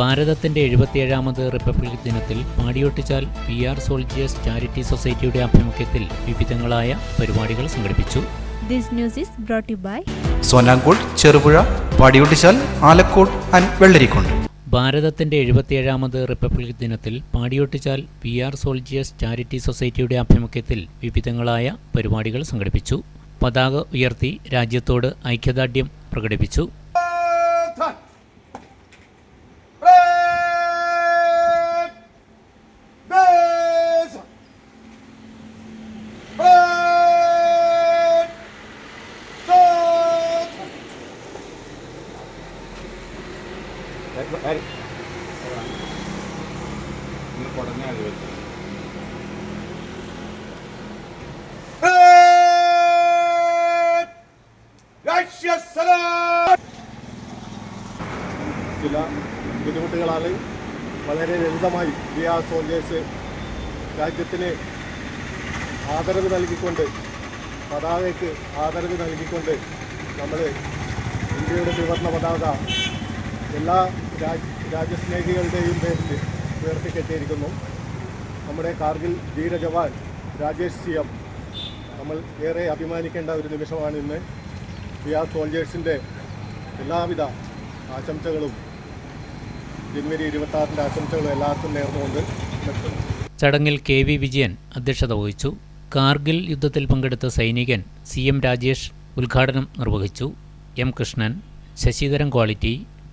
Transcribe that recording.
ഭാരതത്തിന്റെ എഴുപത്തിയേഴാമത് റിപ്പബ്ലിക് ദിനത്തിൽ Padiyottuchal P R soldiers charity സൊസൈറ്റിയുടെ ആഭിമുഖ്യത്തിൽ വിവിധങ്ങളായ പരിപാടികൾ സംഘടിപ്പിച്ചു. This news is brought to by Sonankode Cherupuzha Padiyottuchal Alakode and ഭാരതത്തിന്റെ എഴുപത്തിയേഴാമത് റിപ്പബ്ലിക് ദിനത്തിൽ Padiyottuchal P R soldiers charity സൊസൈറ്റിയുടെ ആഭിമുഖ്യത്തിൽ വിവിധങ്ങളായ പരിപാടികൾ സംഘടിപ്പിച്ചു. പതാക ഉയർത്തി രാജ്യത്തോട് ഐക്യദാർഢ്യം പ്രകടിപ്പിച്ചു. ചില ബുദ്ധിമുട്ടുകളാൽ വളരെ ലളിതമായി ബി ആർ സോൾജേഴ്സ് രാജ്യത്തിന് ആദരവ് നൽകിക്കൊണ്ട് പതാകയ്ക്ക് ആദരവ് നൽകിക്കൊണ്ട് നമ്മൾ ഇന്ത്യയുടെ ത്രിവർണ പതാക എല്ലാ രാജ് രാജ്യസ്നേഹികളുടെയും പേരിൽ ഉയർത്തിക്കെട്ടിയിരിക്കുന്നു. നമ്മുടെ കാർഗിൽ ധീരജവാൻ രാജേഷ് സി എം നമ്മൾ ഏറെ അഭിമാനിക്കേണ്ട ഒരു നിമിഷമാണ് ഇന്ന്. ബി ആർ സോൾജേഴ്സിന്റെ എല്ലാവിധ ആശംസകളും ജനുവരി ഇരുപത്താറിന്റെ ആശംസകളും എല്ലാവർക്കും നേർന്നുകൊണ്ട് ചടങ്ങിൽ കെ വി വിജയൻ അധ്യക്ഷത വഹിച്ചു. കാർഗിൽ യുദ്ധത്തിൽ പങ്കെടുത്ത സൈനികൻ സി എം രാജേഷ് ഉദ്ഘാടനം നിർവഹിച്ചു. M Krishnan Sasidharan quality